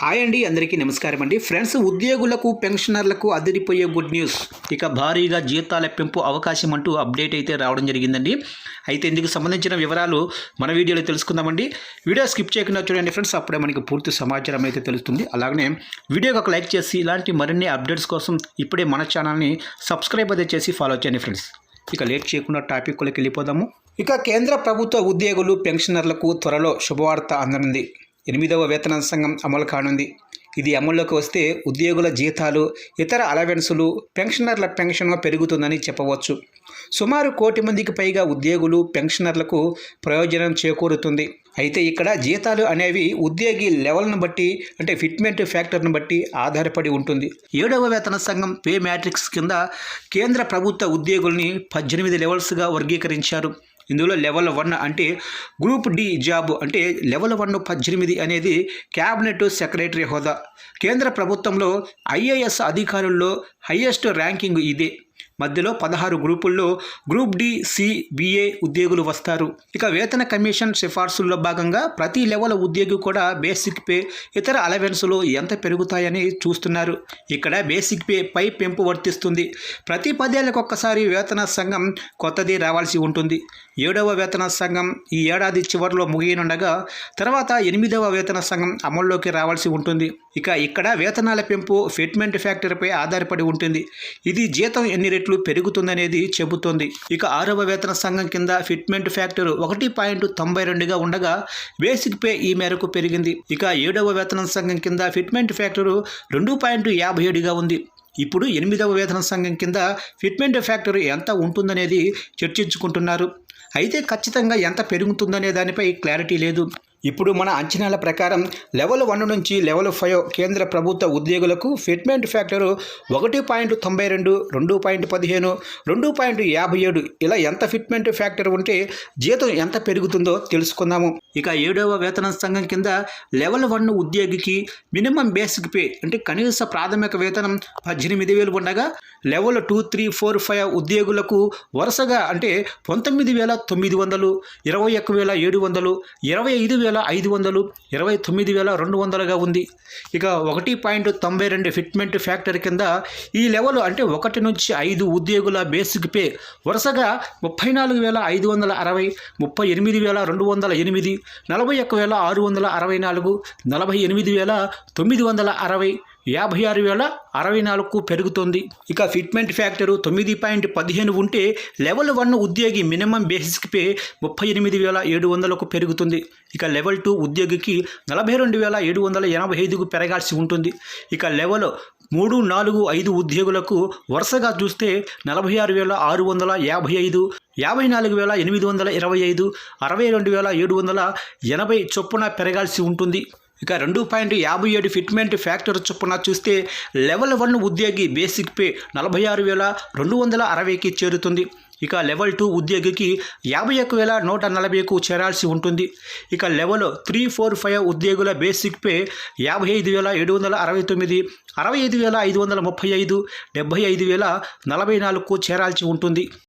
Hi అండి అందరికీ నమస్కారం అండి. ఫ్రెండ్స్ ఉద్యోగులకు పెన్షనర్లకు అదిరిపోయే గుడ్ న్యూస్. ఇక భారీగా జీతాల పెంపు అవకాశం అంటూ అప్డేట్ అయితే రావడం జరిగిందండి. అయితే ఇందుకు సంబంధించిన వివరాలు మన వీడియోలో తెలుసుకుందామండి. వీడియో స్కిప్ చేయకుండా చూడండి ఫ్రెండ్స్ అప్పుడే మనకి పూర్తి సమాచారం అయితే తెలుస్తుంది. అలాగే వీడియోకి ఒక లైక్ చేసి ఇలాంటి మరిన్ని అప్డేట్స్ కోసం ఇప్పుడే మన ఛానల్ని సబ్స్క్రైబ్ అయితే చేసి ఫాలో చేయండి ఫ్రెండ్స్. ఇక లేట్ చేయకుండా టాపిక్లోకి వెళ్ళిపోదాము. ఇక కేంద్ర ప్రభుత్వ ఉద్యోగులు పెన్షనర్లకు త్వరలో శుభవార్త అందనుంది. ఎనిమిదవ వేతన సంఘం అమలు కానుంది. ఇది అమల్లోకి వస్తే ఉద్యోగుల జీతాలు ఇతర అలవెన్సులు పెన్షనర్ల పెన్షన్ పెరుగుతుందని చెప్పవచ్చు. సుమారు కోటి మందికి పైగా ఉద్యోగులు పెన్షనర్లకు ప్రయోజనం చేకూరుతుంది. అయితే ఇక్కడ జీతాలు అనేవి ఉద్యోగి లెవెల్ను బట్టి అంటే ఫిట్మెంట్ ఫ్యాక్టర్ను బట్టి ఆధారపడి ఉంటుంది. ఏడవ వేతన సంఘం పే మ్యాట్రిక్స్ కింద కేంద్ర ప్రభుత్వ ఉద్యోగుల్ని పద్దెనిమిది లెవెల్స్గా వర్గీకరించారు. ఇందులో లెవెల్ వన్ అంటే గ్రూప్ డి జాబ్ అంటే లెవెల్ వన్ పద్దెనిమిది అనేది క్యాబినెట్ సెక్రటరీ హోదా. కేంద్ర ప్రభుత్వంలో ఐఏఎస్ అధికారుల్లో హయ్యెస్ట్ ర్యాంకింగ్ ఇదే. మధ్యలో పదహారు గ్రూపుల్లో గ్రూప్ డి సి బిఏ ఉద్యోగులు వస్తారు. ఇక వేతన కమిషన్ సిఫార్సుల్లో భాగంగా ప్రతి లెవెల్ ఉద్యోగి కూడా బేసిక్ పే ఇతర అలవెన్సులు ఎంత పెరుగుతాయని చూస్తున్నారు. ఇక్కడ బేసిక్ పే పై పెంపు వర్తిస్తుంది. ప్రతి పదేళ్ళకు ఒక్కసారి వేతన సంఘం కొత్తది రావాల్సి ఉంటుంది. ఏడవ వేతన సంఘం ఈ ఏడాది చివరిలో ముగియనుండగా తర్వాత ఎనిమిదవ వేతన సంఘం అమల్లోకి రావాల్సి ఉంటుంది. ఇక ఇక్కడ వేతనాల పెంపు ఫిట్మెంట్ ఫ్యాక్టరీపై ఆధారపడి ఉంటుంది. ఇది జీతం ఎన్ని రెట్లు పెరుగుతుందనేది చెబుతోంది. ఇక ఆరవ వేతన సంఘం కింద ఫిట్మెంట్ ఫ్యాక్టర్ ఒకటి పాయింట్ తొంభై రెండుగా ఉండగా బేసిక్ పే ఈ మేరకు పెరిగింది. ఇక ఏడవ వేతన సంఘం కింద ఫిట్మెంట్ ఫ్యాక్టరు రెండు పాయింట్ యాభై ఏడుగా ఉంది. ఇప్పుడు ఎనిమిదవ వేతన సంఘం కింద ఫిట్మెంట్ ఫ్యాక్టరీ ఎంత ఉంటుందనేది చర్చించుకుంటున్నారు. అయితే ఖచ్చితంగా ఎంత పెరుగుతుందనే దానిపై క్లారిటీ లేదు. ఇప్పుడు మన అంచనాల ప్రకారం లెవెల్ వన్ నుంచి లెవెల్ ఫైవ్ కేంద్ర ప్రభుత్వ ఉద్యోగులకు ఫిట్మెంట్ ఫ్యాక్టర్ ఒకటి పాయింట్ తొంభై రెండు రెండు పాయింట్ పదిహేను రెండు పాయింట్ యాభై ఏడు. ఇలా ఎంత ఫిట్మెంట్ ఫ్యాక్టర్ ఉంటే జీతం ఎంత పెరుగుతుందో తెలుసుకుందాము. ఇక ఏడవ వేతన సంఘం కింద లెవెల్ వన్ ఉద్యోగికి మినిమం బేసిక్ పే అంటే కనీస ప్రాథమిక వేతనం పద్దెనిమిది వేలు ఉండగా level two three four five ఉద్యోగులకు వరుసగా అంటే పంతొమ్మిది వేల తొమ్మిది వందలు ఇరవై ఒక్క వేల ఏడు వందలు ఇరవై ఐదు వేల ఐదు వందలు ఇరవై తొమ్మిది వేల రెండు వందలుగా ఉంది. ఇక ఒకటి పాయింట్ తొంభై రెండు ఫిట్మెంట్ ఫ్యాక్టర్ కింద ఈ లెవెల్ అంటే ఒకటి నుంచి ఐదు ఉద్యోగుల బేసిక్ పే. వరుసగా ముప్పై నాలుగు వేల ఐదు వందల అరవై ముప్పై ఎనిమిది వేల రెండు వందల ఎనిమిది నలభై ఒక్క వేల ఆరు వందల అరవై నాలుగు నలభై ఎనిమిది వేల తొమ్మిది వందల అరవై యాభై ఆరు వేల అరవై నాలుగుకు పెరుగుతోంది. ఇక ఫిట్మెంట్ ఫ్యాక్టర్ తొమ్మిది పాయింట్ పదిహేను ఉంటే లెవెల్ వన్ ఉద్యోగి మినిమం బేసిస్కి పే ముప్పై ఎనిమిది వేల ఏడు వందలకు పెరుగుతుంది. ఇక లెవెల్ టూ ఉద్యోగికి నలభై రెండు వేల ఏడు వందల ఎనభై ఐదుకు పెరగాల్సి ఉంటుంది. ఇక లెవెల్ మూడు నాలుగు ఐదు ఉద్యోగులకు వరుసగా చూస్తే నలభై ఆరు వేల ఆరు వందల యాభై ఐదు యాభై నాలుగు వేల ఎనిమిది వందల ఇరవై ఐదు అరవై రెండు వేల ఏడు వందల ఎనభై చొప్పున పెరగాల్సి ఉంటుంది. ఇక రెండు పాయింట్ యాభై ఏడు ఫిట్మెంట్ ఫ్యాక్టర్ చొప్పున చూస్తే లెవెల్ వన్ ఉద్యోగి బేసిక్ పే నలభై ఆరు వేల రెండు వందల అరవైకి చేరుతుంది. ఇక లెవెల్ టూ ఉద్యోగికి యాభై ఒక్క వేల నూట నలభైకు చేరాల్సి ఉంటుంది. ఇక లెవెల్ త్రీ ఫోర్ ఫైవ్ ఉద్యోగుల బేసిక్ పే యాభై ఐదు వేల ఏడు వందల అరవై తొమ్మిది అరవై ఐదు వేల ఐదు వందల ముప్పై ఐదు డెబ్భై ఐదు వేల నలభై నాలుగుకు చేరాల్సి ఉంటుంది.